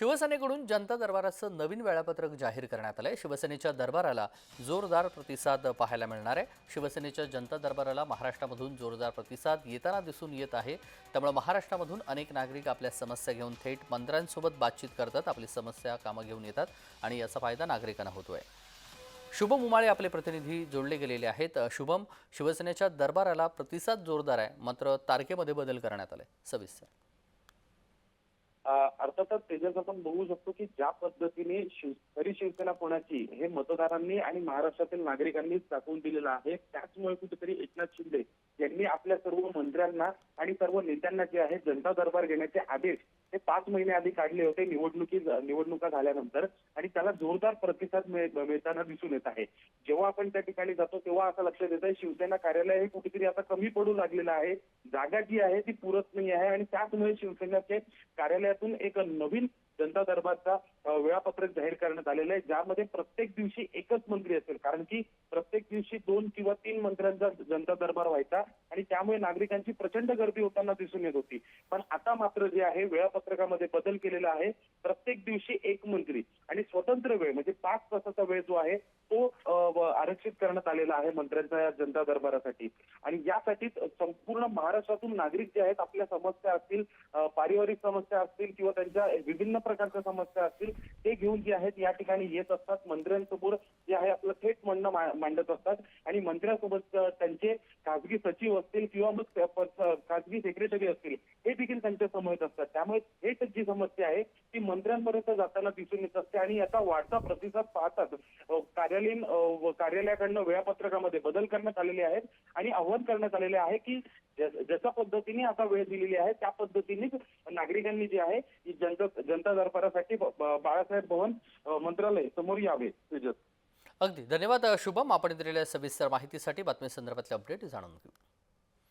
शिवसेनेकडून जनता दरबाराचं नवीन वेळापत्रक जाहीर करण्यात आलंय. शिवसेनेच्या दरबाराला जोरदार प्रतिसाद पाहायला मिळणार आहे. शिवसेनेच्या जनता दरबाराला महाराष्ट्रामधून जोरदार प्रतिसाद येताना दिसून येत आहे. त्यामुळे महाराष्ट्रामधून अनेक नागरिक आपल्या समस्या घेऊन थेट मंत्र्यांसोबत बातचीत करतात. आपली समस्या कामं घेऊन येतात आणि याचा फायदा नागरिकांना होतो आहे शुभम उमाळे आपले प्रतिनिधी जोडले गेलेले आहेत. शुभम शिवसेनेच्या दरबाराला प्रतिसाद जोरदार आहे. मात्र तारखेमध्ये बदल करण्यात आले. सविस्तर. अर्थातच तेजस आपण बघू शकतो की ज्या पद्धतीने शिव खरी शिवसेना कोणाची हे मतदारांनी आणि महाराष्ट्रातील नागरिकांनीच दाखवून दिलेलं आहे. त्याचमुळे कुठेतरी एकनाथ शिंदे यांनी आपल्या सर्व मंत्र्यांना आणि सर्व नेत्यांना जे आहे जनता दरबार घेण्याचे आदेश हे पाच महिने आधी काढले होते निवडणुकी निवडणुका झाल्यानंतर. आणि त्याला जोरदार प्रतिसाद मिळताना दिसून येत आहे. जेव्हा आपण त्या ठिकाणी जातो तेव्हा असं लक्षात येत आहे शिवसेना कार्यालय हे कुठेतरी आता कमी पडू लागलेलं आहे. जागा जी आहे ती पुरत नाही आहे. आणि त्याचमुळे शिवसेनेचे कार्यालयातून एक नवीन जनता दरबारचा वेळापत्रक जाहीर करण्यात आलेलं आहे ज्यामध्ये प्रत्येक दिवशी एकच मंत्री असेल. कारण की प्रत्येक दिवशी दोन किंवा तीन मंत्र्यांचा जनता दरबार व्हायचा आणि त्यामुळे नागरिकांची प्रचंड गर्दी होताना दिसून येत होती. पण आता मात्र जे आहे वेळापत्रकामध्ये बदल केलेला आहे. प्रत्येक दिवशी एक मंत्री. आणि स्वतंत्र वेळ म्हणजे पाच तासाचा वेळ जो आहे आरक्षित करण्यात आलेला आहे मंत्र्यांचा या जनता दरबारासाठी. आणि यासाठीच संपूर्ण महाराष्ट्रातून नागरिक जे आहेत आपल्या समस्या असतील पारिवारिक समस्या असतील किंवा त्यांच्या विभिन्न प्रकारच्या समस्या असतील ते घेऊन जे आहेत या ठिकाणी येत असतात. मंत्र्यांसमोर जे आहे आपलं थेट म्हणणं मांडत असतात. आणि मंत्र्यांसोबत त्यांचे खासगी सचिव असतील किंवा मग खासगी सेक्रेटरी असतील हे देखील त्यांच्यासमोर येत असतात. त्यामुळे थेट जी समस्या आहे ती मंत्र्यांपर्यंत जाताना दिसून येत असते. आणि याचा वाढता प्रतिसाद पाहतात कार्यालयीन कार्यालय व वेळापत्रकामध्ये बदल करण्यात आलेले आहेत आणि आव्हान करण्यात आलेले आहे की जशा पद्धतीने आता वेळ दिलेली आहे त्या पद्धतीनेच नागरिकांनी जे आहे जनता जनता दरबारासाठी बाळासाहेब भवन मंत्रालय समोर यावे. अगदी. धन्यवाद शुभम. आपण दिलेल्या सविस्तर माहितीसाठी बातमी संदर्भातले अपडेट जाणून घेऊ.